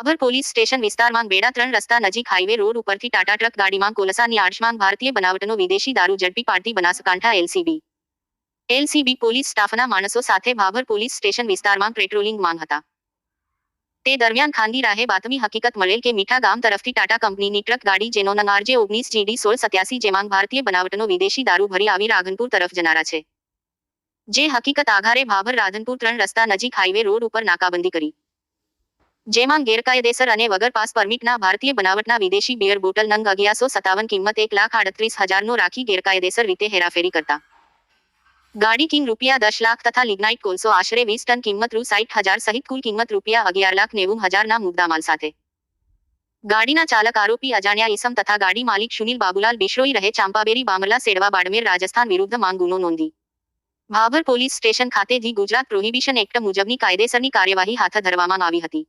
અભર police station વિસ્તારમાં બેડા ત્રણ રસ્તા નજીક હાઈવે રોડ ઉપરથી ટાટા ટ્રક ગાડીમાં કોલસાની આડશમાં ભારતીય બનાવટનો વિદેશી દારૂ ઝડપી પાડતી બનાસકાંઠા એલસીબી એલસીબી પોલીસ સ્ટાફના માણસો સાથે ભાભર પોલીસ સ્ટેશન વિસ્તારમાં પેટ્રોલિંગમાં હતા. તે દરમિયાન ખાનગી રાહે બાતમી હકીકત મળેલ કે મીઠા ગામ તરફથી ટાટા કંપનીની ટ્રક ગાડી જેનો નંગ ઓગણીસ જીડી સોળ સત્યાસી જેમાં ભારતીય બનાવટનો વિદેશી દારૂ ભરી આવી રાધનપુર તરફ જનારા છે. જે હકીકત આધારે ભાભર રાધનપુર ત્રણ રસ્તા નજીક હાઈવે રોડ ઉપર નાકાબંધી કરી. જેમાં ગેરકાયદેસર અને વગર પાસ પરમિટના ભારતીય બનાવટના વિદેશી બિયર બોટલ નંગ અગિયારસો સત્તાવન કિંમત એક લાખ આડત્રીસ હજારનો રાખી ગેરકાયદેસર રીતે હેરાફેરી કરતા. ગાડી કિંગ રૂપિયા દસ લાખ તથા લિગ્નાઇટ કોલસો આશરે વીસ ટન કિંમત રૂ સાઠ હજાર સહિત કુલ કિંમત રૂપિયા અગિયાર લાખ નેવું હજારના મુદ્દામાલ સાથે. ગાડીના ચાલક આરોપી અજાણ્યા ઇસમ તથા ગાડી માલિક સુનિલ બાબુલાલ બિશ્રોઈ રહે ચાંપાબેરી બામલા સેડવા બાડમેર રાજસ્થાન વિરુદ્ધ માંગ ગુનો નોંધી. ભાભર પોલીસ સ્ટેશન ખાતેથી ગુજરાત પ્રોહિબિશન એક્ટ મુજબની કાયદેસરની કાર્યવાહી હાથ ધરવામાં આવી હતી.